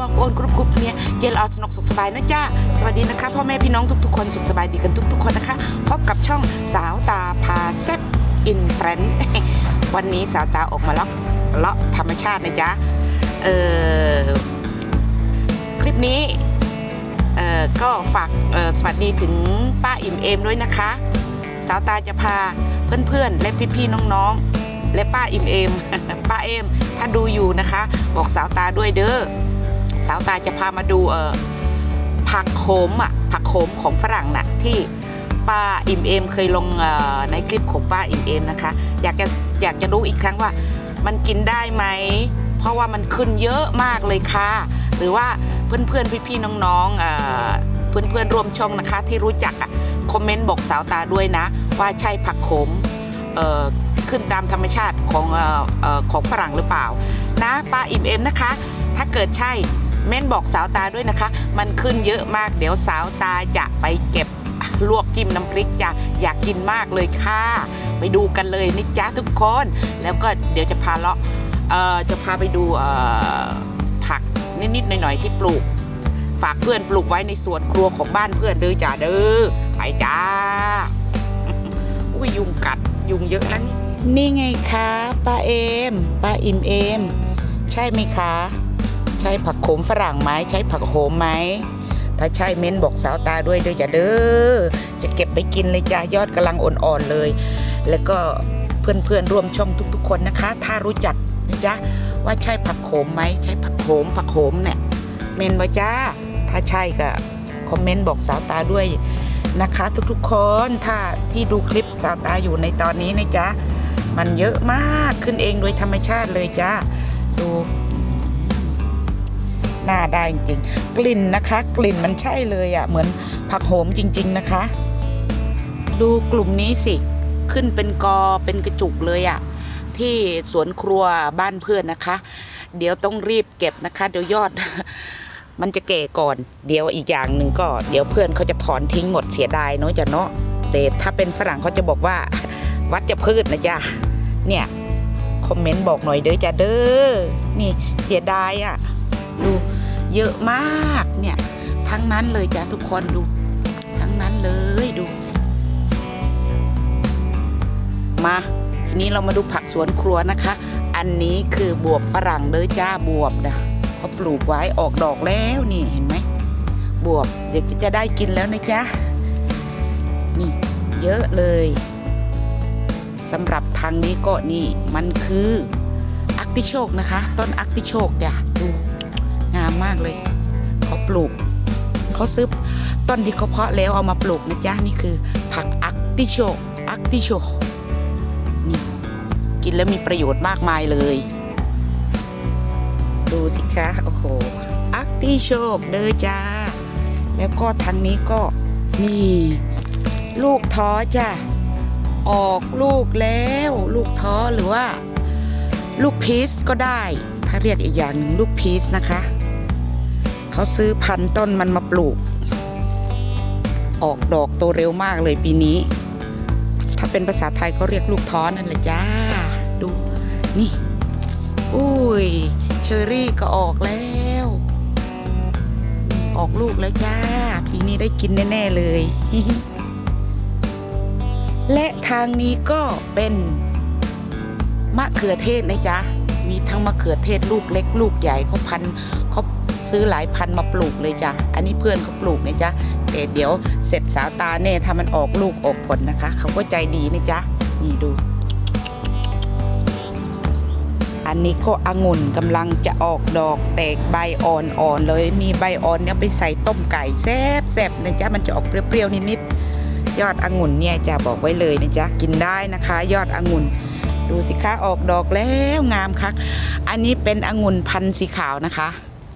บอกโอนกรุบกรุบเนี่ยเจลออสนุกสุขสบายนะจ้าสวัสดีนะคะพ่อแม่พี่น้องทุกๆคนสุขสบายดีกันทุก ๆ คนนะคะ พบกับช่องสาวตาพาแซบอินแฟรนวันนี้สาวตาออกมาเลาะเลาะธรรมชาตินะจ๊ะเออคลิปนี้เออก็ฝากสวัสดีถึงป้าอิ่มเอมด้วยนะคะ สาวตาจะพาเพื่อนๆ และพี่ๆน้องๆและป้าอิ่มเอมป้าเอมถ้าดูอยู่นะคะ บอกสาวตาด้วยเด้อ สาวตาจะพามาดูเออผักโขมอะผักโขมของฝรั่งน่ะที่ป้าอิ่มเอมเคยลงในคลิปของป้าอิ่มเอมนะคะ อยากจะอยากจะรู้อีกครั้งว่ามันกินได้ไหม เพราะว่ามันขึ้นเยอะมากเลยค่ะ หรือว่าเพื่อนๆพี่ๆน้องๆเอ่อเพื่อนๆร่วมช่องนะคะ ที่รู้จักอะคอมเมนต์บอกสาวตาด้วยนะ ว่าใช่ผักโขมขึ้นตามธรรมชาติของออของฝรั่งหรือเปล่า นะป้าอิ่มเอมนะคะ ถ้าเกิดใช่ เม่นบอกสาวตาด้วยนะคะ มันขึ้นเยอะมากเดี๋ยวสาวตาจะไปเก็บลวกจิ้มน้ำพริกจะอยากกินมากเลยค่ะ ไปดูกันเลยนี่จ้าทุกคน แล้วก็เดี๋ยวจะพาเลาะเอ่อจะพาไปดูเอ่อผักนิดๆหน่อยๆที่ปลูก ฝากเพื่อนปลูกไว้ในสวนครัวของบ้านเพื่อนเด้อจ้าเด้อไปจ้าอุ้ยยุงกัดยุงเยอะนะนี่นี่ไงคะป้าเอมป้าอิมเอม ใช่ไหมคะ ใช่ผักโขมฝรั่งไหมใช่ผักโขมไหมถ้าใช่เม้นบอกสาวตาด้วยเด้อจ้ะเด้อจะเก็บไปกินเลยจ้ายอดกำลังอ่อนๆเลย แล้วก็เพื่อนๆร่วมช่องทุกๆ คนนะคะ ถ้ารู้จักนะจ๊ะว่าใช่ผักโขมไหมใช่ผักโขมผักโขมเนี่ยเมนว่าจ้าถ้าใช่ก็คอมเมนต์บอกสาวตาด้วยนะคะ ทุกๆคนถ้าที่ดูคลิปสาวตาอยู่ในตอนนี้นะจ๊ะมันเยอะมากขึ้นเองโดยธรรมชาติเลยจ้าดู น่าได้จริงกลิ่นนะคะ กลิ่นมันใช่เลยอะ่ะเหมือนผักโหมจริง ๆนะคะ ดูกลุ่มนี้สิ ขึ้นเป็นกอเป็นกระจุกเลยอะ่ะที่สวนครัวบ้านเพื่อนนะคะ เดี๋ยวต้องรีบเก็บนะคะ เดี๋ยวยอดมันจะแก่ก่อน เดี๋ยวอีกอย่างหนึ่งก็ เดี๋ยวเพื่อนเขาจะถอนทิ้งหมดเสียดายเนาะจ้ะเนาะแต่ถ้าเป็นฝรั่งเขาจะบอกว่า วัดจะพืชนะจ๊ะเนี่ย คอมเมนต์บอกหน่อยเด้อจ้ะเด้อนี่เสียดายอะ่ะ เยอะมากเนี่ยทั้งนั้นเลยจ้ะทุกคนดู ทั้งนั้นเลยดู มาทีนี้เรามาดูผักสวนครัวนะคะ อันนี้คือบวบฝรั่งเลยจ้าบวบนะเขาปลูกไว้ออกดอกแล้วนี่เห็นไหมบวบเด็กจะได้กินแล้วนะจ๊ะนี่เยอะเลยสำหรับทางนี้ก็นี่มันคืออักติโชกนะคะ ต้นอักติโชกจ้ะดูากเลย เขาปลูก เขาซื้อต้นที่เขาเพาะแล้วเอามาปลูกนะจ๊ะนี่คือ ผักอักติโชกอักติโชกนี่กินแล้วมีประโยชน์มากมายเลย ดูสิคะโอ้โหอักติโชคเด้อจ้า แล้วก็ทางนี้ก็นี่ลูกท้อจ้ะออกลูกแล้ว ลูกท้อหรือว่า ลูกพีชก็ได้ ถ้าเรียกอีกอย่างหนึ่งลูกพีชนะคะ เขาซื้อพันต้นมันมาปลูก ออกดอกโตเร็วมากเลยปีนี้ ถ้าเป็นภาษาไทยเขาเรียกลูกท้อนนั่นแหละจ้า ดู นี่ อุ้ย เชอรี่ก็ออกแล้วมีออกลูกแล้วจ้า ปีนี้ได้กินแน่ ๆ เลย และทางนี้ก็เป็นมะเขือเทศนะจ๊ะ มีทั้งมะเขือเทศลูกเล็กลูกใหญ่เขาพัน ซื้อหลายพันมาปลูกเลยจ้ะ อันนี้เพื่อนเขาปลูกนะจ๊ะแต่เดี๋ยวเสร็จสาวตาแน่ถ้ามันออกลูกออกผลนะคะ เขาก็ใจดีนะจ๊ะ นี่ดู อันนี้ก็องุ่นกำลังจะออกดอกแตกใบอ่อนๆเลยนี่ใบอ่อนเนี่ยไปใส่ต้มไก่แซ่บๆนะจ๊ะ มันจะออกเปรี้ยวๆนิดๆ ยอดองุ่นเนี่ยจะบอกไว้เลยนะจ๊ะ กินได้นะคะ ยอดองุ่นดูสิคะออกดอกแล้วงามคัก อันนี้เป็นองุ่นพันธุ์สีขาวนะคะ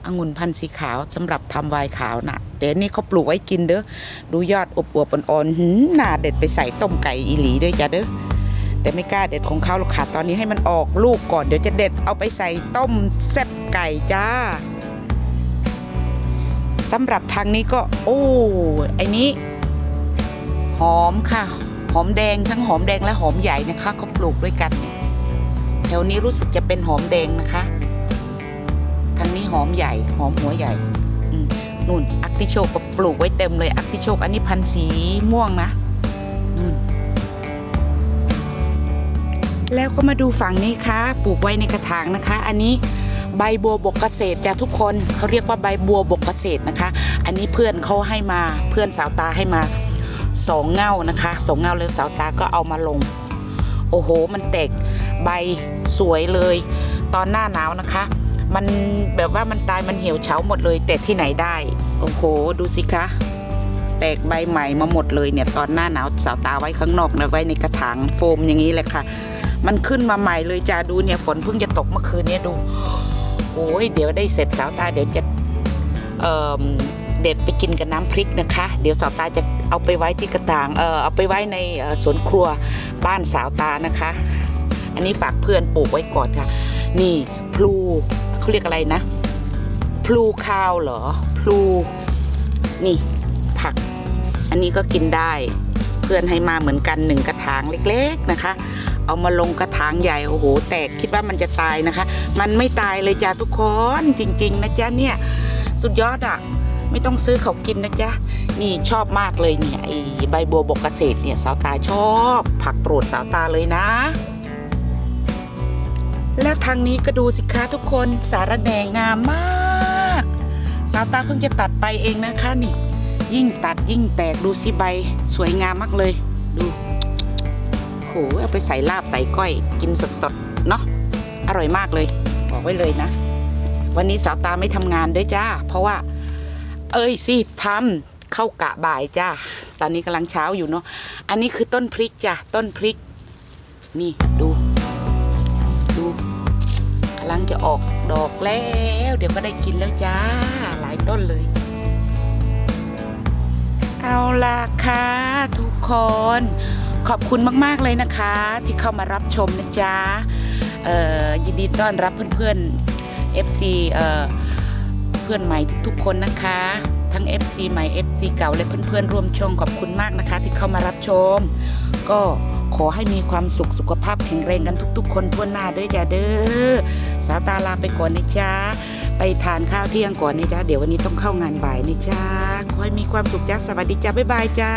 องุ่นพันธุ์สีขาวสำหรับทำไวน์ขาวนะแต่อันนี่เขาปลูกไว้กินเด้อดูยอดอบอวบอ่อนๆหืมน่าเด็ดไปใส่ต้มไก่อีหลีด้วยจ้ะเด้อแต่ไม่กล้าเด็ดของเขาหรอกค่ะตอนนี้ให้มันออกลูกก่อนเดี๋ยวจะเด็ดเอาไปใส่ต้มแซ่บไก่จ้าสำหรับทางนี้ก็ โอ้ไอ้นี้ หอมค่ะ หอมแดงทั้งหอมแดงและหอมใหญ่นะคะเขาปลูกด้วยกัน แถวนี้รู้สึกจะเป็นหอมแดงนะคะางนี้หอมใหญ่หอมหัวใหญ่นู่นอักติโชกก็ปลูกไว้เต็มเลยอักติโชกอันนี้พันธุ์สีม่วงนะนู่นแล้วก็มาดูฝั่งนี้ค่ะปลูกไว้ในกระถางนะคะ อันนี้ใบบัวบกเกษตรจ้ะทุกคนเขาเรียกว่าใบบัวบกเกษตรนะคะ อันนี้เพื่อนเขาให้มาเพื่อนสาวตาให้มาสองเง่านะคะสองเง่าแล้วสาวตาก็เอามาลง โอ้โห มันแตกใบสวยเลย ตอนหน้าหนาวนะคะ มันแบบว่ามันตายมันเหี่ยวเฉาหมดเลย แต่ที่ไหนได้ โอ้โห ดูสิคะ แตกใบใหม่มาหมดเลยเนี่ย ตอนหน้าหนาวสาวตาไว้ข้างนอกนะไว้ในกระถางโฟมอย่างนี้แหละค่ะ มันขึ้นมาใหม่เลยจ้าดูเนี่ยฝนเพิ่งจะตกเมื่อคืนเนี่ยดู โอ้ยเดี๋ยวได้เสร็จสาวตาเดี๋ยวจะเอ่อเด็ดไปกินกับน้ำพริกนะคะ เดี๋ยวสาวตาจะเอาไปไว้ที่กระถาง เออเอาไปไว้ในสวนครัวบ้านสาวตานะคะ อันนี้ฝากเพื่อนปลูกไว้ก่อนค่ะ นี่พลู เขาเรียกอะไรนะ พลูข้าวเหรอ พลู นี่ ผัก อันนี้ก็กินได้ เพื่อนให้มาเหมือนกันหนึ่งกระถางเล็กๆนะคะ เอามาลงกระถางใหญ่ โอ้โห แตกคิดว่ามันจะตายนะคะ มันไม่ตายเลยจ้าทุกคนจริง ๆ นะจ๊ะเนี่ย สุดยอดอะไม่ต้องซื้อเขากินนะจ๊ะ นี่ชอบมากเลยเนี่ยไอใบบัวบกเกษตรเนี่ยสาวตาชอบ ผักโปรดสาวตาเลยนะ แล้วทางนี้ก็ดูสิคะทุกคนสารแหนงามมาก สาวตาเพิ่งจะตัดไปเองนะคะนี่ ยิ่งตัดยิ่งแตกดูสิใบ สวยงามมากเลย ดูโหเอาไปใส่ลาบใส่ก้อยกินสดๆเนาะอร่อยมากเลย บอกไว้เลยนะ วันนี้สาวตาไม่ทำงานด้วยจ้า เพราะว่า เอ้ยสิทำเข้ากะบ่ายจ้าตอนนี้กำลังเช้าอยู่เนาะอันนี้คือต้นพริกจ้ะต้นพริก นี่ดู กำลังจะออกดอกแล้ว เดี๋ยวก็ได้กินแล้วจ้า หลายต้นเลย เอาล่ะค่ะทุกคน ขอบคุณมาก ๆ เลยนะคะ ที่เข้ามารับชมนะจ๊ะยินดีต้อนรับเพื่อนๆ FC เอ่อเพื่อนใหม่ทุกๆคนนะคะ ทั้ง FC ใหม่ FC เก่าและเพื่อนๆร่วมช่องขอบคุณมากนะคะ ที่เข้ามารับชม ก็ ขอให้มีความสุขสุขภาพแข็งแรงกันทุก ๆ คนทั่วหน้าด้วยจ้าเด้อสาตาลาไปก่อนนะจ๊ะไปทานข้าวเที่ยงก่อนนะจ๊ะเดี๋ยววันนี้ต้องเข้างานบ่ายนะจ๊ะขอให้มีความสุขจ้าสวัสดีจ้าบ๊ายบายจ้า